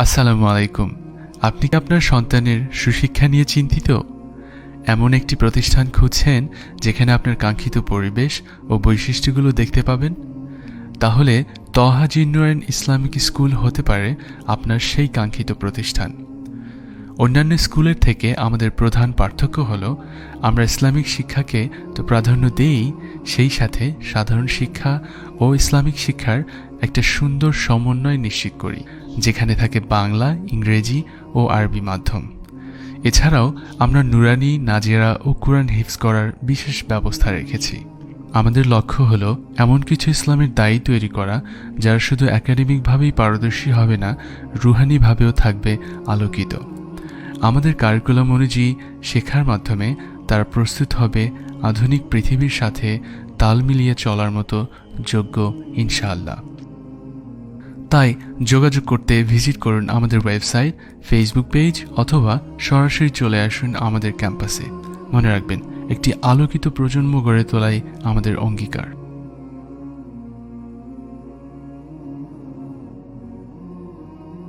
আসসালামু আলাইকুম। আপনি কি আপনার সন্তানের সুশিক্ষা নিয়ে চিন্তিত? এমন একটি প্রতিষ্ঠান খুঁজছেন যেখানে আপনার কাঙ্ক্ষিত পরিবেশ ও বৈশিষ্ট্যগুলো দেখতে পাবেন? তাহলে তহা ইসলামিক স্কুল হতে পারে আপনার সেই কাঙ্ক্ষিত প্রতিষ্ঠান। অন্যান্য স্কুলের থেকে আমাদের প্রধান পার্থক্য হল, আমরা ইসলামিক শিক্ষাকে তো প্রাধান্য দিই, সেই সাথে সাধারণ শিক্ষা ও ইসলামিক শিক্ষার একটা সুন্দর সমন্বয় নিশ্চিত করি, যেখানে থাকে বাংলা, ইংরেজি ও আরবি মাধ্যম। এছাড়াও আমরা নুরানি, নাজেরা ও কোরআন হিফজ করার বিশেষ ব্যবস্থা রেখেছি। আমাদের লক্ষ্য হলো এমন কিছু ইসলামের দায়ী তৈরি করা, যারা শুধু একাডেমিকভাবেই পারদর্শী হবে না, রুহানিভাবেও থাকবে আলোকিত। আমাদের কারিকুলাম অনুযায়ী শেখার মাধ্যমে তারা প্রস্তুত হবে আধুনিক পৃথিবীর সাথে তাল মিলিয়ে চলার মতো যোগ্য, ইনশাআল্লাহ। তাই যোগাযোগ করতে ভিজিট করুন আমাদের ওয়েবসাইট ফেসবুক পেজ অথবা সরাসরি চলে আসুন আমাদের ক্যাম্পাসে। মনে রাখবেন, একটি আলোকিত প্রজন্ম গড়ে তোলাই আমাদের অঙ্গীকার।